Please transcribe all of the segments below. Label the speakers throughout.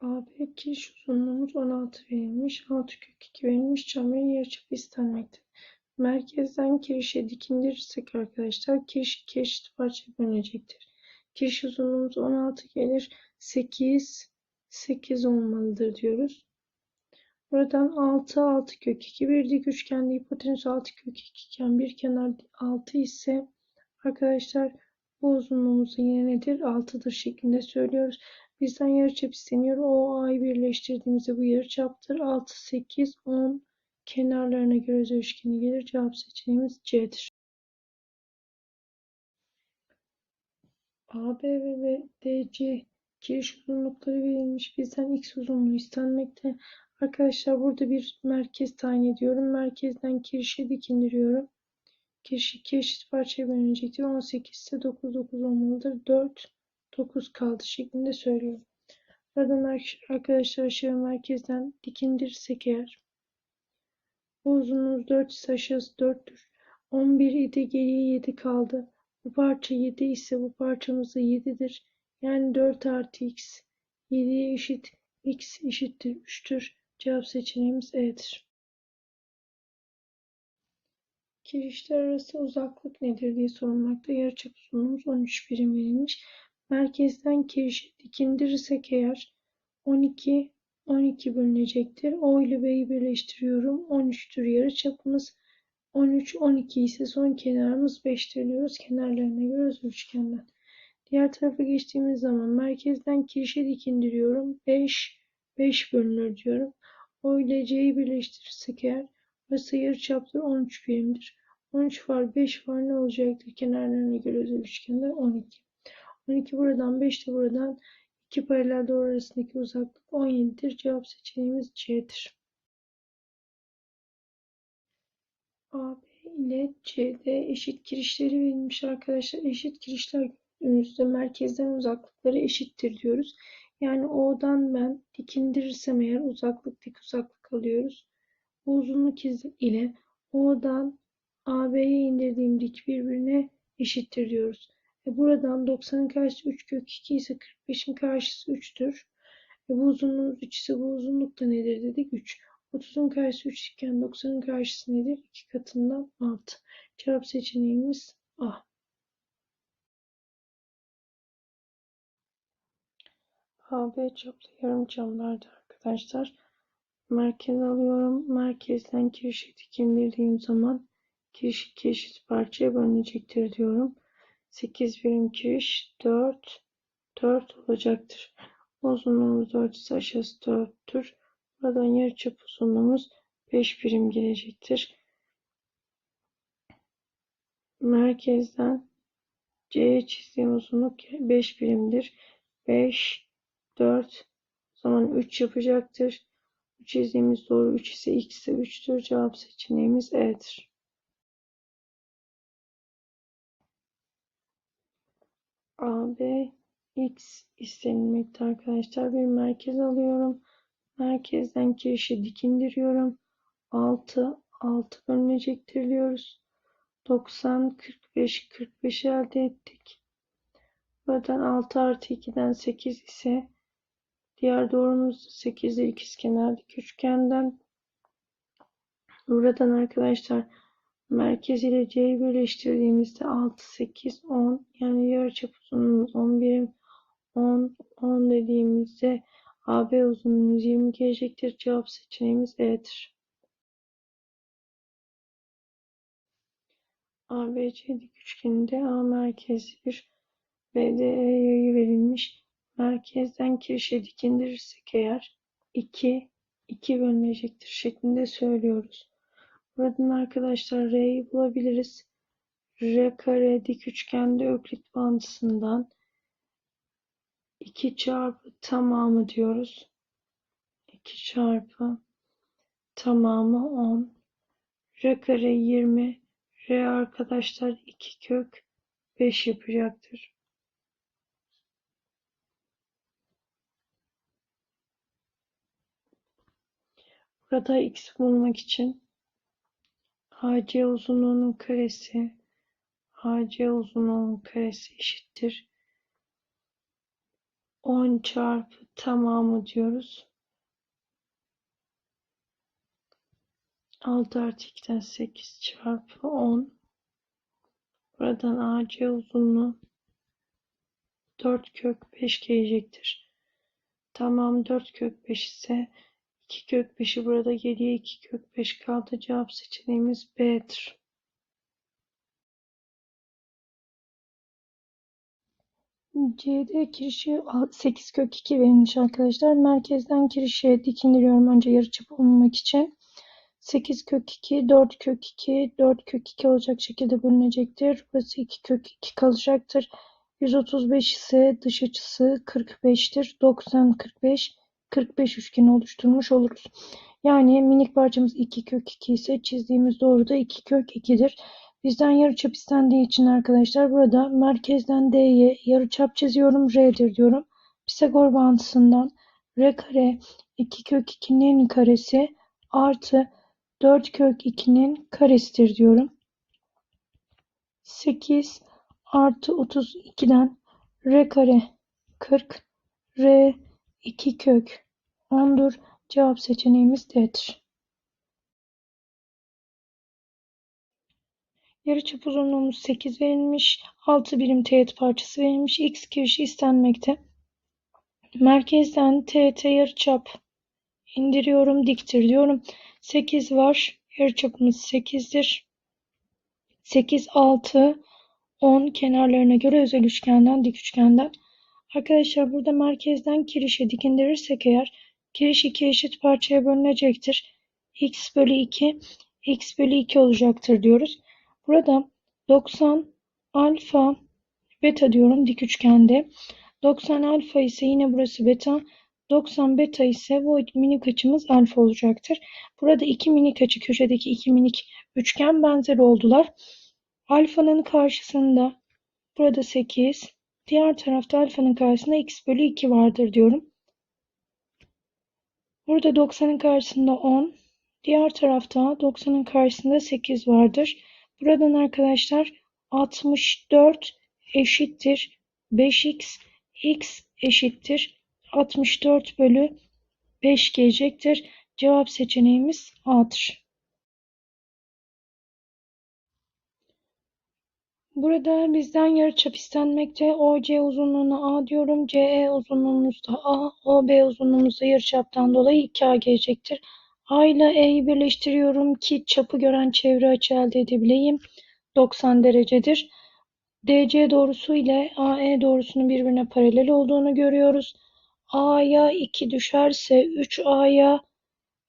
Speaker 1: AB kiriş uzunluğumuz 16 verilmiş. 6 kök 2 verilmiş. Çemberin yarıçapı istenmekte. Merkezden kirişe dikindirirsek arkadaşlar kiriş iki eşit parçaya bölünecektir. Kiriş uzunluğumuz 16 gelir. 8 8 olmalıdır diyoruz. Buradan 6 6 kök 2 bir üçgende hipotenüs 6 kök 2 iken bir kenar 6 ise arkadaşlar bu uzunluğumuzun yine nedir? 6'dır şeklinde söylüyoruz. Bizden yarıçap isteniyor. O A'yı birleştirdiğimizde bu yarıçaptır. 6, 8, 10 kenarlarına göre üçgeni gelir. Cevap seçeneğimiz C'dir. AB ve DC giriş uzunlukları verilmiş. Bizden X uzunluğu istenmekte. Arkadaşlar burada bir merkez tayin ediyorum. Merkezden kirişe dikindiriyorum. Kiriş iki eşit parçaya bölünecektir. 18 ise 9 9 olmalıdır. 4 9 kaldı şeklinde söylüyorum. Buradan arkadaşlar aşağı merkezden dikindirirsek eğer bu uzunluğumuz 4 ise aşağısı 4'tür. 11 idi geriye 7 kaldı. Bu parça 7 ise bu parçamız da 7'dir. Yani 4 artı x 7'ye eşit x eşittir 3'tür. Cevap seçeneğimiz E'dir. Kirişler arası uzaklık nedir diye sorulmakta. Yarıçap uzunluğumuz 13 birim verilmiş. Merkezden kirişe dikindirirsek eğer 12 12 bölünecektir. O ile B'yi birleştiriyorum. 13'tür yarıçapımız. 13 12 ise son kenarımız 5'tir diyoruz. Kenarlarına göre üçgenden. Diğer tarafa geçtiğimiz zaman merkezden kirişe dikindiriyorum. 5 5 bölünür diyorum. O ile C'yi birleştirirsek eğer burası yarıçaptır 13 birimdir. 13 var 5 var ne olacaktır? Kenarlarına göre öz üçgende 12. 12 buradan 5 de buradan iki paralel doğru arasındaki uzaklık 17'dir. Cevap seçeneğimiz C'dir. AB ile CD eşit kirişleri verilmiş arkadaşlar. Eşit kirişler gördüğümüzde merkezden uzaklıkları eşittir diyoruz. Yani O'dan ben dikindirirsem eğer uzaklık dik uzaklık alıyoruz. Bu uzunluk ile O'dan AB'ye indirdiğim dik birbirine eşittir diyoruz. E buradan 90'ın karşısı 3 kök 2 ise 45'in karşısı 3'tür. E bu uzunluğumuz 3 ise bu uzunluk da nedir dedik? 3. 30'un karşısı 3 iken 90'ın karşısı nedir? 2 katından 6. Cevap seçeneğimiz A. AB çaplı yarım çamlarda arkadaşlar. Merkez alıyorum. Merkezden kirişe dikindirdiğim zaman kiriş iki parçaya bölünecektir diyorum. 8 birim kiriş 4 4 olacaktır. Uzunluğumuz 4 ise aşağısı 4'tür. Buradan yarıçap uzunluğumuz 5 birim gelecektir. Merkezden C'ye çizdiğim uzunluk 5 birimdir. 5 4 o zaman 3 yapacaktır. Bu çizdiğimiz doğru 3 ise x ise 3'tür. Cevap seçeneğimiz E'dir. AB X istenilmekte arkadaşlar. Bir merkez alıyorum. Merkezden kirişe dikindiriyorum. 6 6 bölünecektir diyoruz. 90 45 45 elde ettik. Buradan 6 artı 2'den 8 ise diğer doğrumuz 8'de ikizkenarlık üçgenden buradan arkadaşlar Merkez ile C'yi birleştirdiğimizde 6, 8, 10 yani yarıçap uzunluğumuz 10 birim. 10, 10 dediğimizde AB uzunluğumuz 20 gelecektir. Cevap seçeneğimiz E'dir. ABC dik üçgeninde A merkezli bir BDE yayı verilmiş. Merkezden kirişe dikindirirsek eğer 2, 2 bölünecektir şeklinde söylüyoruz. Buradan arkadaşlar R'yi bulabiliriz. R kare dik üçgende öklit bağıntısından 2 çarpı tamamı diyoruz. 2 çarpı tamamı 10. R kare 20. R arkadaşlar 2 kök 5 yapacaktır. Burada x bulmak için AC uzunluğunun karesi AC uzunluğunun karesi eşittir. 10 çarpı tamamı diyoruz. 6 artı 2'den 8 çarpı 10. Buradan AC uzunluğu 4 kök 5 gelecektir. Tamam 4 kök 5 ise 2 kök 5'i burada geriye 2 kök 5 kaldı. Cevap seçeneğimiz B'dir. C'de kirişi 8 kök 2 verilmiş arkadaşlar. Merkezden kirişe dik indiriyorum önce yarıçapı bulmak için. 8 kök 2, 4 kök 2, 4 kök 2 olacak şekilde bölünecektir. Burası 2 kök 2 kalacaktır. 135 ise dış açısı 45'tir. 90, 45, 45 üçgeni oluşturmuş oluruz. Yani minik parçamız 2 kök 2 ise çizdiğimiz doğru da 2 kök 2'dir. Bizden yarıçap istendiği için arkadaşlar burada merkezden D'ye yarıçap çiziyorum. R'dir diyorum. Pisagor bağıntısından R kare 2 kök 2'nin karesi artı 4 kök 2'nin karesidir diyorum. 8 artı 32'den R kare 40 R 2 kök 10'dur. Cevap seçeneğimiz D'dir. Yarıçap uzunluğumuz 8 verilmiş. 6 birim teğet parçası verilmiş. X kirişi istenmekte. Merkezden teğete yarıçap indiriyorum. Diktir diyorum. 8 var. Yarıçapımız 8'dir. 8, 6, 10 kenarlarına göre özel üçgenden, dik üçgenden. Arkadaşlar burada merkezden kirişe dik indirirsek eğer kiriş iki eşit parçaya bölünecektir. x bölü 2, x bölü 2 olacaktır diyoruz. Burada 90 alfa beta diyorum dik üçgende. 90 alfa ise yine burası beta. 90 beta ise bu minik açımız alfa olacaktır. Burada iki minik açı köşedeki iki minik üçgen benzer oldular. Alfanın karşısında burada 8. Diğer tarafta alfanın karşısında x bölü 2 vardır diyorum. Burada 90'ın karşısında 10. Diğer tarafta 90'ın karşısında 8 vardır. Buradan arkadaşlar 64 eşittir 5x x eşittir 64 bölü 5 gelecektir. Cevap seçeneğimiz A'dır. Burada bizden yarıçap istenmekte. OC uzunluğuna A diyorum. CE uzunluğumuz da A. OB uzunluğumuz da yarıçaptan dolayı 2A gelecektir. A ile E'yi birleştiriyorum ki çapı gören çevre açı elde edebileyim. 90 derecedir. DC doğrusu ile AE doğrusunun birbirine paralel olduğunu görüyoruz. A'ya 2 düşerse 3A'ya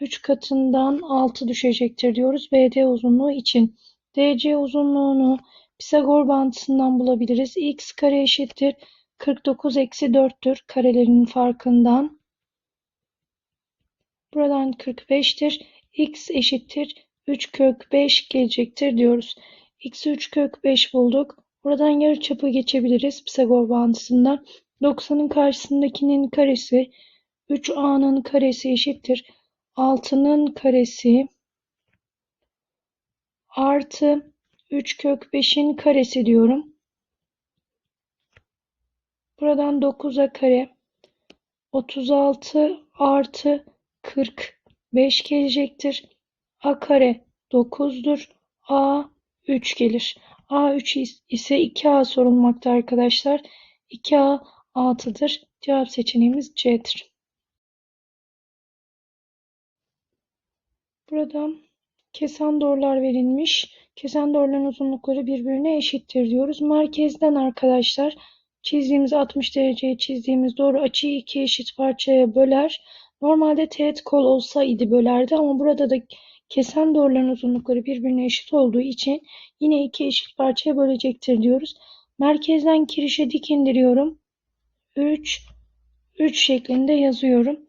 Speaker 1: 3 katından 6 düşecektir diyoruz BD uzunluğu için. DC uzunluğunu Pisagor bağıntısından bulabiliriz. x kare eşittir 49 eksi 4'tür karelerin farkından. Buradan 45'tir. x eşittir 3 kök 5 gelecektir diyoruz. x'i 3 kök 5 bulduk. Buradan yarıçapı geçebiliriz Pisagor bağıntısından. 90'ın karşısındakinin karesi 3a'nın karesi eşittir. 6'nın karesi artı 3 kök 5'in karesi diyorum. Buradan 9'a kare 36 artı 45 gelecektir. A kare 9'dur. A 3 gelir. A 3 ise 2A sorulmakta arkadaşlar. 2A 6'dır. Cevap seçeneğimiz C'dir. Burada kesen doğrular verilmiş. Kesen doğruların uzunlukları birbirine eşittir diyoruz. Merkezden arkadaşlar çizdiğimiz 60 dereceye çizdiğimiz doğru açıyı iki eşit parçaya böler. Normalde teğet kol olsaydı bölerdi ama burada da kesen doğruların uzunlukları birbirine eşit olduğu için yine iki eşit parçaya bölecektir diyoruz. Merkezden kirişe dik indiriyorum. 3, 3 şeklinde yazıyorum.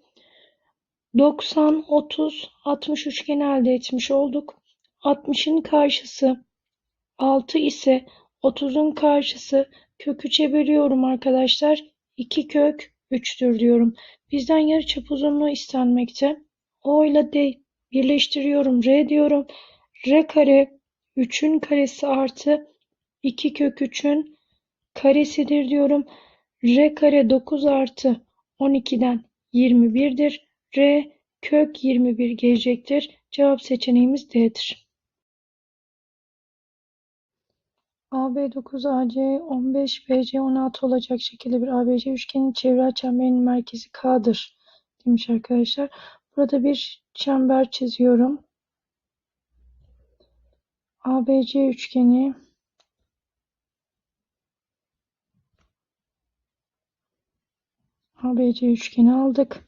Speaker 1: 90, 30, 60 üçgen elde etmiş olduk. 60'ın karşısı 6 ise 30'un karşısı kök 3'e bölüyorum arkadaşlar. 2 kök 3'tür diyorum. Bizden yarıçap uzunluğu istenmekte. O ile D birleştiriyorum. R diyorum. R kare 3'ün karesi artı 2 kök 3'ün karesidir diyorum. R kare 9 artı 12'den 21'dir. R kök 21 gelecektir. Cevap seçeneğimiz D'dir. AB 9, AC 15, BC 16 olacak şekilde bir ABC üçgenin çevre çemberinin merkezi K'dır demiş arkadaşlar. Burada bir çember çiziyorum. ABC üçgeni ABC üçgeni aldık.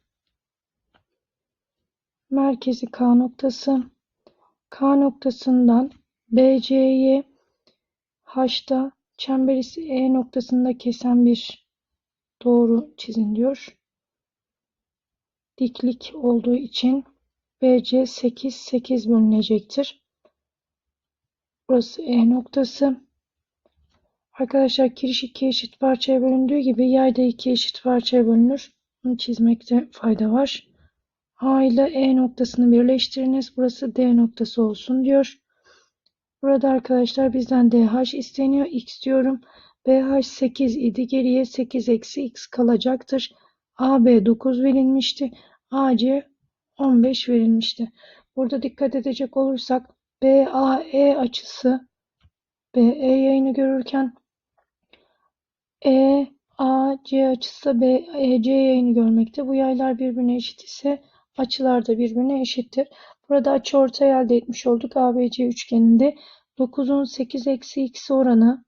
Speaker 1: Merkezi K noktası. K noktasından BC'ye H'da çember E noktasında kesen bir doğru çizin diyor. Diklik olduğu için BC 8 8 bölünecektir. Burası E noktası. Arkadaşlar kiriş iki eşit parçaya bölündüğü gibi yay da iki eşit parçaya bölünür. Bunu çizmekte fayda var. A ile E noktasını birleştiriniz. Burası D noktası olsun diyor. Burada arkadaşlar bizden DH isteniyor. X diyorum. BH 8 idi. Geriye 8 eksi X kalacaktır. AB 9 verilmişti. AC 15 verilmişti. Burada dikkat edecek olursak BAE açısı BE yayını görürken EAC açısı BEC yayını görmekte. Bu yaylar birbirine eşit ise açılar da birbirine eşittir. Burada açıortay elde etmiş olduk. ABC üçgeninde 9'un 8 eksi x oranı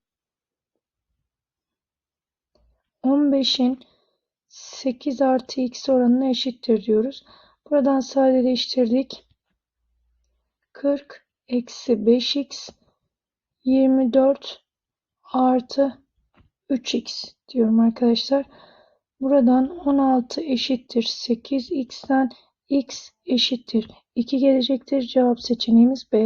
Speaker 1: 15'in 8 artı x oranına eşittir diyoruz. Buradan sadeleştirdik. 40 eksi 5x 24 artı 3x diyorum arkadaşlar. Buradan 16 eşittir 8x'ten x eşittir 2 gelecektir. Cevap seçeneğimiz B.